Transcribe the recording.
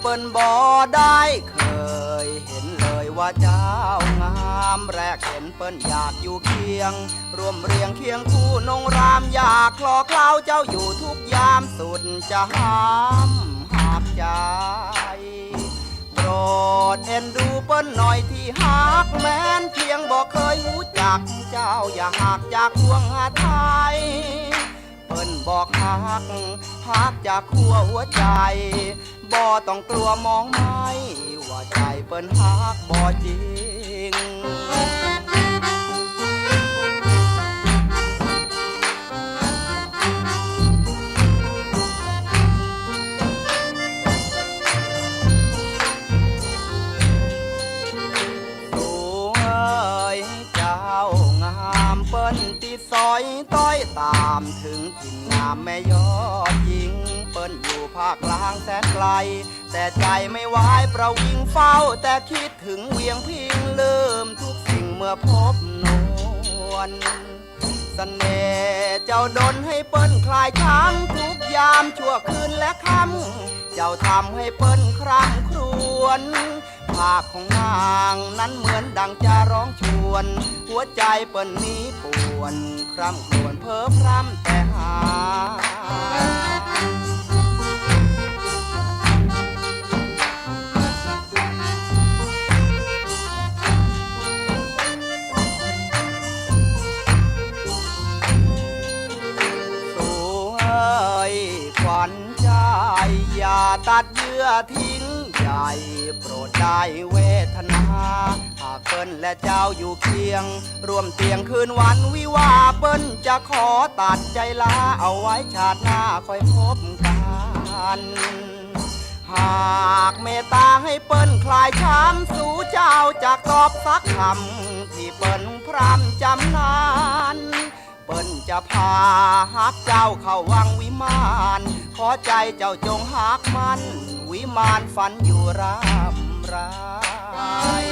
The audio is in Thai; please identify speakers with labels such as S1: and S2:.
S1: เปิ้นบ่ได้เคย เห็นเลยว่าเจ้างามแรกเห็นเปิ้นอยากอยู่เคียงร่วมเรียงเคียงคู่นงรามอยากคลอเคล้าเจ้าอยู่ทุกยามสุดจะห้ามหากใจโปรดเอ็นดูเปิ้นหน่อยที่หักแม้นเพียงบอกเคยรู้จักเจ้าอย่าหักจากห่วงหาไทยเปิ้นบอกหัก พักจากขั้วหัวใจ บ่ต้องกลัวมองไม่ ว่าใจเปิ้นหักบ่จริง เปิ้นติดซอยต้อยตามถึงถิ่นงามแม่ยอดหญิง เปิ้นอยู่ภาคกลางแสนไกล แต่ใจไม่ไหวประวิงเฝ้า แต่คิดถึงเวียงพิงลืมทุกสิ่งเมื่อพบนวลเสน่ห์เจ้าดนให้เปิ้นคลายช้างทุกยามชั่วคืนและค่ำเจ้าทำให้เปิ้นคร่ำครวญ ภาคของนางนั้นเหมือนดังจะร้องชวน หัวใจเปิ้นนี้ป่วน คร่ำครวญเพ้อพร่ำแต่หาสวยขวัญใจอย่าตัดเยื่อทิ้ง โปรดได้เวทนา หากเปิ้นและเจ้าอยู่เคียง ร่วมเตียงคืนวันวิวาเปิ้นจะขอตัดใจลาเอาไว้ชาติหน้าค่อยพบกัน หากเมตตาให้เปิ้นคลายช้ำสู่เจ้าจากตอบสักคำที่เปิ้นพรำจำนาน เปิ้นจะพาฮักเจ้าเข้าวังวิมาน ขอใจเจ้าจงหากมัน วิมานฝันอยู่รามราย